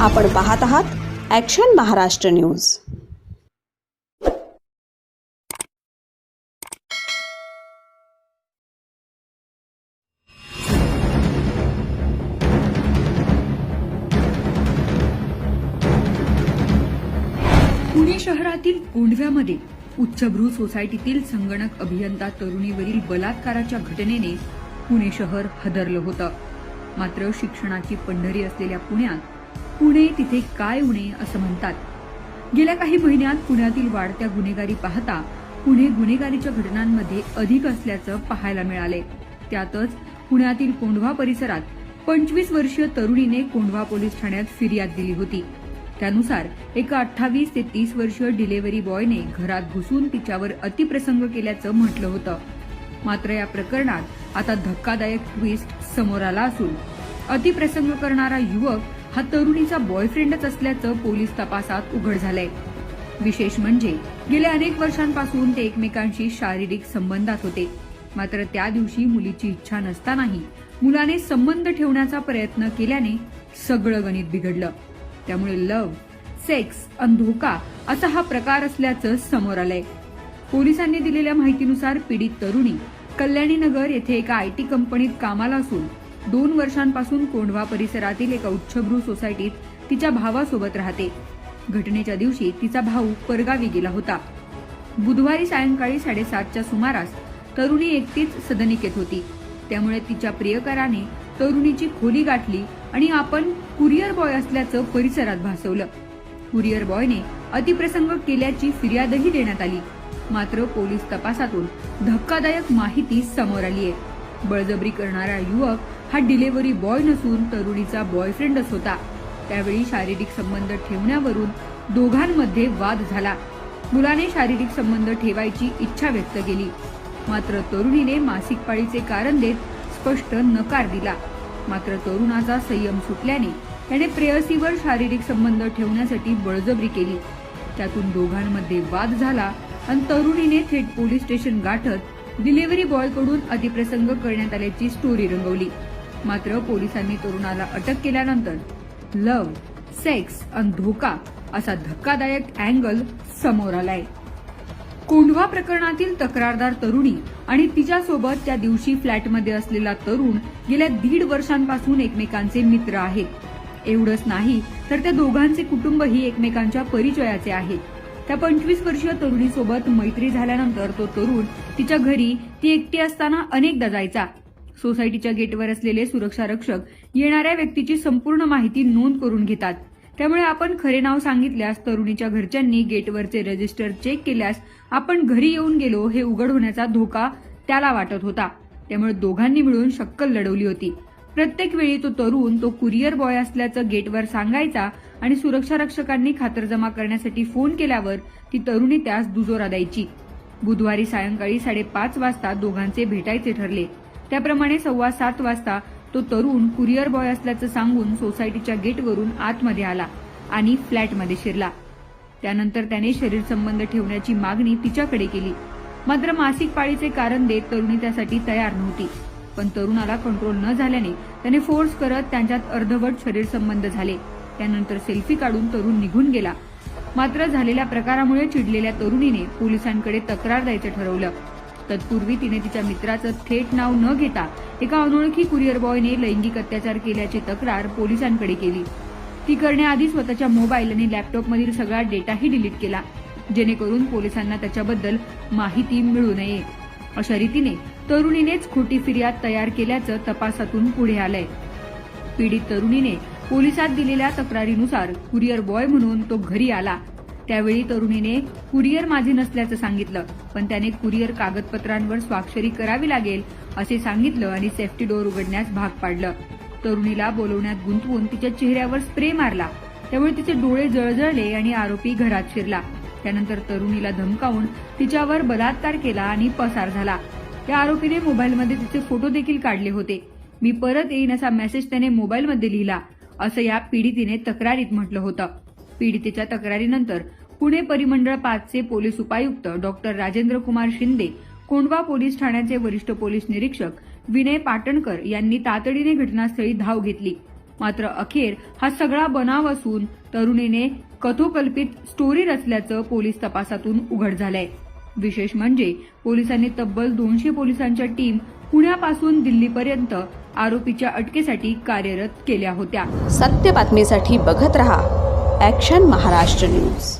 आपण पाहत आहात ॲक्शन महाराष्ट्र न्यूज पुणे शहरातील कोंढव्यामध्ये उच्चभ्रू सोसायटीतील संगणक अभियंता तरुणीवरील बलात्काराच्या घटनेने पुणे शहर हदरलं होतं. मात्र शिक्षणाची पंढरी असलेल्या पुण्यात पुणे तिथे काय उणे असं म्हणतात. गेल्या काही महिन्यात पुण्यातील वाढत्या गुन्हेगारी पाहता पुणे गुन्हेगारीच्या घटनांमध्ये अधिक असल्याचं पाहायला मिळाले. त्यातच पुण्यातील कोंढवा परिसरात पंचवीस वर्षीय तरुणीने कोंढवा पोलीस ठाण्यात फिर्याद दिली होती. त्यानुसार एका अठ्ठावीस ते तीस वर्षीय डिलेव्हरी बॉयने घरात घुसून तिच्यावर अतिप्रसंग केल्याचं म्हटलं होतं. मात्र या प्रकरणात आता धक्कादायक ट्विस्ट समोर आला असून अतिप्रसंग करणारा युवक हा तरुणीचा बॉयफ्रेंडच असल्याचं पोलीस तपासात उघड झालंय. विशेष म्हणजे गेल्या अनेक वर्षांपासून ते एकमेकांशी शारीरिक संबंधात होते. मात्र त्या दिवशी मुलीची इच्छा नसतानाही मुलाने संबंध ठेवण्याचा प्रयत्न केल्याने सगळं गणित बिघडलं. त्यामुळे लव सेक्स अन धोका असा हा प्रकार असल्याचं समोर आलंय. पोलिसांनी दिलेल्या माहितीनुसार पीडित तरुणी कल्याणीनगर येथे एका आयटी कंपनीत कामाला असून दोन वर्षांपासून कोंढवा परिसरातील एका उच्चभ्रू सोसायटीत तिच्या भावासोबत राहते. घटनेच्या दिवशी तिचा भाऊ परगावी गेला होता. बुधवारी सायंकाळी साडेसातच्या सुमारास तरुणी एकटीच सदनिकेत होती. त्यामुळे तिच्या प्रियकराने तरुणीची खोली गाठली आणि आपण कुरिअर बॉय असल्याचं परिसरात भासवलं. कुरिअर बॉयने अतिप्रसंग केल्याची फिर्यादही देण्यात आली. मात्र पोलीस तपासातून धक्कादायक माहिती समोर आली आहे बळजबरी करणारा युवक हा डिलेव्हरी बॉय नसून तरुणीचा बॉयफ्रेंडच होता. त्यावेळी शारीरिक संबंध ठेवण्यावरून दोघांमध्ये वाद झाला. मुलाने शारीरिक संबंध ठेवायची इच्छा व्यक्त केली. मात्र तरुणीने मासिक पाळीचे कारण देत स्पष्ट नकार दिला. मात्र तरुणाचा संयम सुटल्याने त्याने प्रेयसीवर शारीरिक संबंध ठेवण्यासाठी बळजबरी केली. त्यातून दोघांमध्ये वाद झाला आणि तरुणीने थेट पोलीस स्टेशन गाठत डिलिव्हरी बॉयकडून अतिप्रसंग करण्यात आल्याची स्टोरी रंगवली. मात्र पोलिसांनी तरुणाला अटक केल्यानंतर लव सेक्स आणि धोका असा धक्कादायक अँगल समोर आलाय. कोंढवा प्रकरणातील तक्रारदार तरुणी आणि तिच्यासोबत त्या दिवशी फ्लॅटमध्ये असलेला तरुण गेल्या दीड वर्षांपासून एकमेकांचे मित्र आहेत. एवढंच नाही तर त्या दोघांचे कुटुंबही एकमेकांच्या परिचयाचे आहेत. त्या पंचवीस वर्षीय तरुणीसोबत मैत्री झाल्यानंतर तो तरुण तिच्या घरी ती एकटी असताना अनेकदा जायचा. सोसायटीच्या गेटवर असलेले सुरक्षा रक्षक येणाऱ्या व्यक्तीची संपूर्ण माहिती नोंद करून घेतात. त्यामुळे आपण खरे नाव सांगितल्यास तरुणीच्या घरच्यांनी गेटवरचे रजिस्टर चेक केल्यास आपण घरी येऊन गेलो हे उघड होण्याचा धोका त्याला वाटत होता. त्यामुळे दोघांनी मिळून शक्कल लढवली होती. प्रत्येक वेळी तो तरुण तो कुरिअर बॉय असल्याचं गेटवर सांगायचा आणि सुरक्षा रक्षकांनी खातरजमा करण्यासाठी फोन केल्यावर ती तरुणी त्यास दुजोरा द्यायची. बुधवारी सायंकाळी साडेपाच वाजता दोघांचे भेटायचे ठरले. त्याप्रमाणे सव्वा सात वाजता तो तरुण कुरिअर बॉय असल्याचं सांगून सोसायटीच्या गेटवरून आतमध्ये आला आणि फ्लॅटमध्ये शिरला. त्यानंतर त्याने शरीर संबंध ठेवण्याची मागणी तिच्याकडे केली. मात्र मासिक पाळीचे कारण देत तरुणी त्यासाठी तयार नव्हती. पण तरुणाला कंट्रोल न झाल्याने त्याने फोर्स करत त्यांच्यात अर्धवट शरीर संबंध झाले. त्यानंतर सेल्फी काढून तरुण निघून गेला. मात्र झालेल्या प्रकारामुळे चिडलेल्या तरुणीने पोलिसांकडे तक्रार द्यायचं ठरवलं. तत्पूर्वी तिने तिच्या मित्राचं थेट नाव न घेता एका अनोळखी कुरिअर बॉयने लैंगिक अत्याचार केल्याची तक्रार पोलिसांकडे केली. ती करण्याआधी स्वतःच्या मोबाईल आणि लॅपटॉपमधील सगळा डेटाही डिलीट केला. जेणेकरून पोलिसांना त्याच्याबद्दल माहिती मिळू नये. अशा रीतीने तरुणीनेच खोटी फिर्याद तयार केल्याचं तपासातून पुढे आलंय. पीडित तरुणीने पोलिसात दिलेल्या तक्रारीनुसार कुरिअर बॉय म्हणून तो घरी आला. त्यावेळी तरुणीने कुरिअर माझे नसल्याचं सांगितलं पण त्याने कुरिअर कागदपत्रांवर स्वाक्षरी करावी लागेल असे सांगितलं आणि सेफ्टी डोअर उघडण्यास भाग पाडलं. तरुणीला बोलवण्यात गुंतवून तिच्या चेहऱ्यावर स्प्रे मारला. त्यामुळे तिचे डोळे जळजळले आणि आरोपी घरात शिरला. त्यानंतर तरुणीला धमकावून तिच्यावर बलात्कार केला आणि पसार झाला. त्या आरोपीने मोबाईलमध्ये तिचे फोटो देखील काढले होते. मी परत येईन असा मेसेज त्याने मोबाईलमध्ये लिहिला असं या पीडितीने तक्रारीत म्हटलं होतं. पीडितेच्या तक्रारीनंतर पुणे परिमंडळ पाचचे पोलीस उपायुक्त डॉक्टर राजेंद्र कुमार शिंदे कोंडवा पोलीस ठाण्याचे वरिष्ठ पोलीस निरीक्षक विनय पाटणकर यांनी तातडीने घटनास्थळी धाव घेतली. मात्र अखेर हा सगळा बनाव असून तरुणीने कथोकल्पित स्टोरी रचल्याचं पोलीस तपासातून उघड झालंय. विशेष म्हणजे पोलिसांनी तब्बल दोनशे पोलिसांच्या टीम पुण्यापासून दिल्लीपर्यंत आरोपीच्या अटकेसाठी कार्यरत केल्या होत्या. सत्य बातमीसाठी बघत रहा ॲक्शन महाराष्ट्र न्यूज